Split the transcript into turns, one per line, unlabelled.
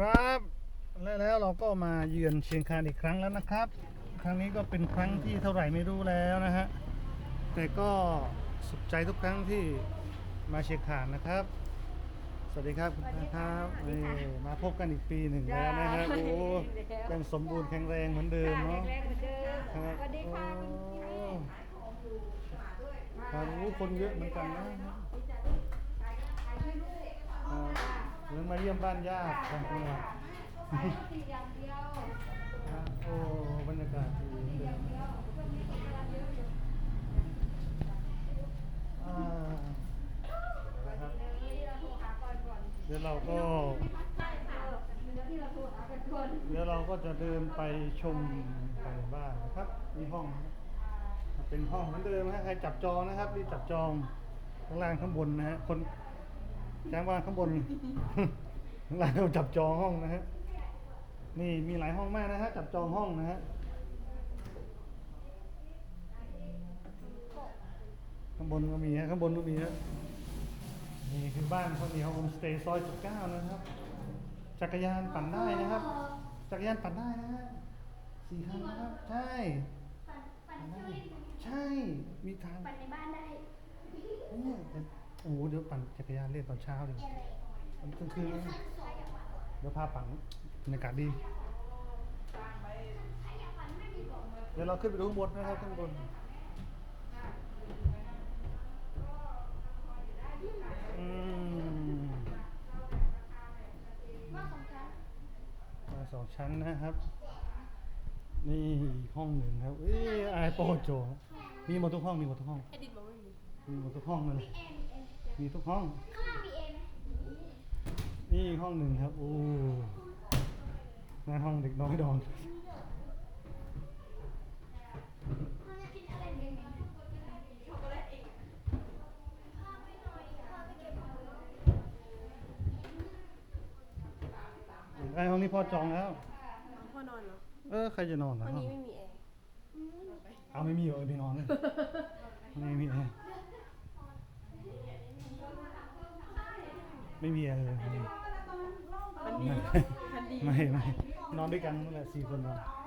ครับและแล้วเราก็มาเยือนเชียงคานอีกครั้งแล้วนะครับ ครั้งนี้ก็เป็นครั้งที่เท่าไหร่ไม่รู้แล้วนะฮะแต่ก็สุขใจทุกครั้งที่มาเชียงคานนะครับ สวัสดีครับคุณป้าครับนี่มาพบกันอีกปีหนึ่งแล้วนะฮะโอ้ยังสมบูรณ์แข็งแรงเหมือนเดิมเนาะ
แรกๆเหมือนเดิม
ครับ
สวัสดีค่ะคุณพี่
โอ้ครับโอ้คนเยอะเหมือนกันนะ หรือมาเยี่ยมบ้านญาติทางจังหวัด
ไปสี่อย่างเดียว
ครับโอ้บรรยากาศดีเดี๋ยวเราก็
เดี๋ยวเราก็
จะเดินไปชมภายในบ้านนะครับมีห้อง เป็นห้องเหมือนเดิมนะฮะใครจับจองนะครับรีบจับจองข้างล่างข้างบนนะฮะคน จ้างว่างข้างบน ข้างล่างเราจับจองห้องนะฮะ นี่มีหลายห้องมากนะฮะ จับจองห้องนะฮะ ข้างบนก็มีฮะ ข้างบนก็มีฮะ นี่คือบ้านเขามีโฮมสเตย์ซอยจุดเก้านะครับ จักรยานปั่นได้นะครับ จักรยานปั่นได้นะฮะสี่คันนะครับ ใช่
ปั่นปั่นช่วย
ใช่ มีทาง
ปั่นในบ้านได้
เนี่ยแต่ โอ้โหเดี๋ยวปั่นจักรยานเล่นตอนเช้าเลยตอนกลางคืนนะ
ขั้นสวยอะว่ะ
เดี๋ยวพาปั่นบรรยากาศดี
ใครอยากปั่นไม่มีบอก
เดี๋ยวเราขึ้นไปดูข้างบนนะครับข้างบนอืม
ว่าของฉัน
มาสองชั้นนะครับ นี่อีกห้องหนึ่งครับ เอ้ยไอโปโจ มีหมดทุกห้องมีหมดทุกห้อง
เอดิตบอกไม่มี
มีหมดทุกห้องเลย
เอ็ มเอ็ม
มีทุกห้อง
ข้างล่างมีเอ็มไหม
นี่อีกห้องหนึ่งครับโอ้นั่นห้องเด็กน้อยดอน
เราจะกินอะไรเย็นๆช็อกโกแลตเองพาไปหน่อยพาไปเก็บของ
ไอห้องนี้พ่อจองแล้ว
พ่อนอนเหรอ
เออใครจะนอนล่ะ
วัน
ห้อง
นี้ไม่มีแอร์
เอาไม่มีเหรอเออไปนอนเลยไม่มีแอร์ ไม่มีแอร์เลยไม่มี
มันมี
ไม่ไม่ไม่นอนด้วยกันนั่นแหละสี่คนนอน
ยาก